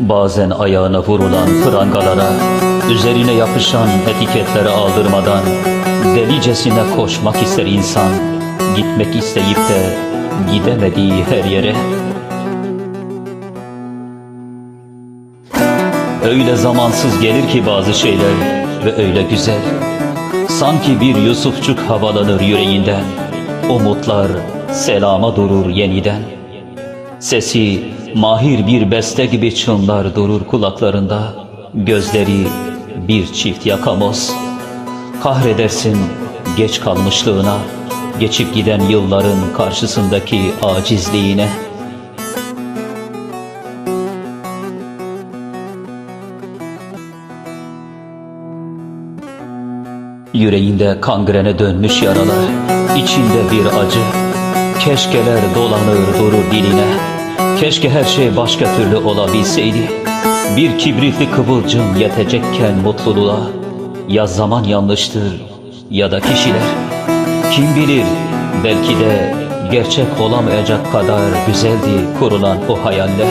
Bazen ayağına vurulan prangalara, üzerine yapışan etiketlere aldırmadan delicesine koşmak ister insan, gitmek isteyip de gidemediği her yere. Öyle zamansız gelir ki bazı şeyler ve öyle güzel. Sanki bir Yusufçuk havalanır yüreğinden. Umutlar selama durur yeniden. Sesi mahir bir beste gibi çınlar durur kulaklarında. Gözleri bir çift yakamoz. Kahredersin geç kalmışlığına, geçip giden yılların karşısındaki acizliğine. Yüreğinde kangrene dönmüş yaralar, içinde bir acı. Keşkeler dolanır durur diline. Keşke her şey başka türlü olabilseydi. Bir kibritli kıvılcım yetecekken mutluluğa. Ya zaman yanlıştır ya da kişiler. Kim bilir belki de gerçek olamayacak kadar güzeldi kurulan o hayaller.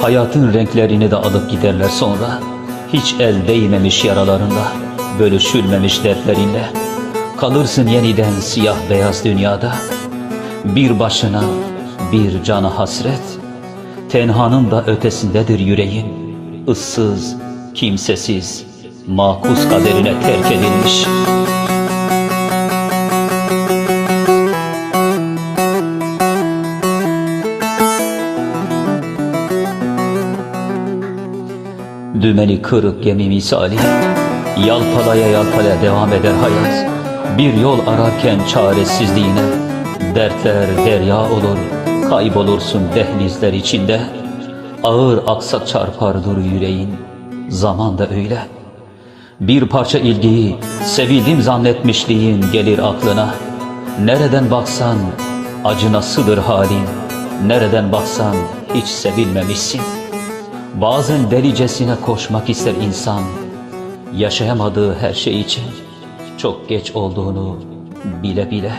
Hayatın renklerini de alıp giderler sonra Hiç el değmemiş yaralarında Bölüşülmemiş dertlerinle Kalırsın yeniden siyah beyaz dünyada. Bir başına bir cana hasret Tenhanın da ötesindedir yüreğin. Issız, kimsesiz Makus kaderine terk edilmiş Dümeni kırık gemi misali Yalpalaya yalpalaya devam eder hayat. Bir yol ararken çaresizliğine Dertler derya olur. Kaybolursun dehlizler içinde. Ağır aksak çarpar dur yüreğin. Zaman da öyle. Bir parça ilgiyi Sevildim zannetmişliğin gelir aklına. Nereden baksan acınasıdır halin. Nereden baksan hiç sevilmemişsin Bazen delicesine koşmak ister insan. Yaşayamadığı her şey için Çok geç olduğunu bile bile